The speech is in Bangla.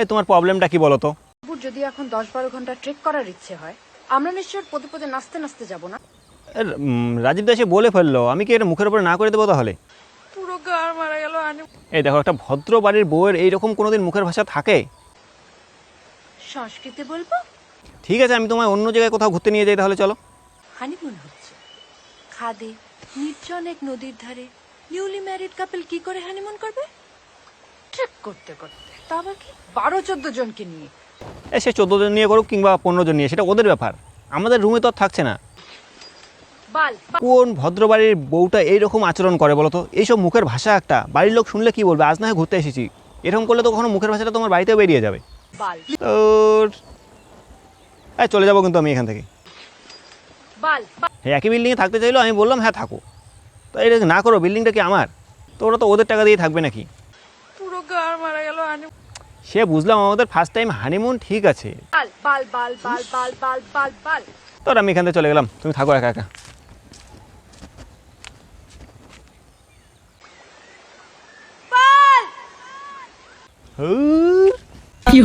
এই তোমার প্রবলেমটা কি বলো তো? যদি এখন দশ বারো ঘণ্টা ট্রেক করার ইচ্ছে হয় আমরা নিশ্চয় পদে পদে নাচতে নাচতে যাব না? রাজীব দাসে বলে ফেলল আমি কি এটা মুখের উপরে না করে দেবো তাহলে? পুরো গার মারা গেল এই দেখো একটা ভদ্র বাড়ির বউয়ের এইরকম কোনোদিন মুখের ভাষা থাকে? সংস্কৃতে বলব? ঠিক আছে আমি তোমায় অন্য জায়গায় কোথাও ঘুরতে নিয়ে যাই তাহলে চলো। হানিমুন হচ্ছে। খাদে নির্জন এক নদীর ধারে নিউলি ম্যারিড কাপল কি করে হানিমুন করবে? করতে করতে। তা আবার কি? বারো চোদ্দ জনকে নিয়ে। এ সে চোদ্দ জন নিয়ে করুক কিংবা পনেরো জন নিয়ে সেটা ওদের ব্যাপার। আমাদের রুমে তো আর থাকছে না। বাল কোন ভদ্র বাড়ির বউটা এইরকম আচরণ করে বলো তো এইসব মুখের ভাষা একটা। বাড়ির লোক শুনলে কি বলবে? আজ না হয় ঘুরতে এসেছি। এরকম করলে তো কখনো মুখের ভাষাটা তোমার বাড়িতেও বেরিয়ে যাবে। বাল। তোর এই চলে যাব কিন্তু আমি এখান থেকে। বাল এই একই বিল্ডিংয়ে থাকতে চাইলো? আমি বললাম হ্যাঁ থাকো। তো এটা না করো বিল্ডিংটা কি আমার? তো ওরা তো ওদের টাকা দিয়ে থাকবে নাকি? তো আর মারা গেল সে বুঝলাম আমাদের ফার্স্ট টাইম হানিমুন ঠিক আছে। তোর আমি এখান থেকে চলে গেলাম তুমি থাকো একা একা। কি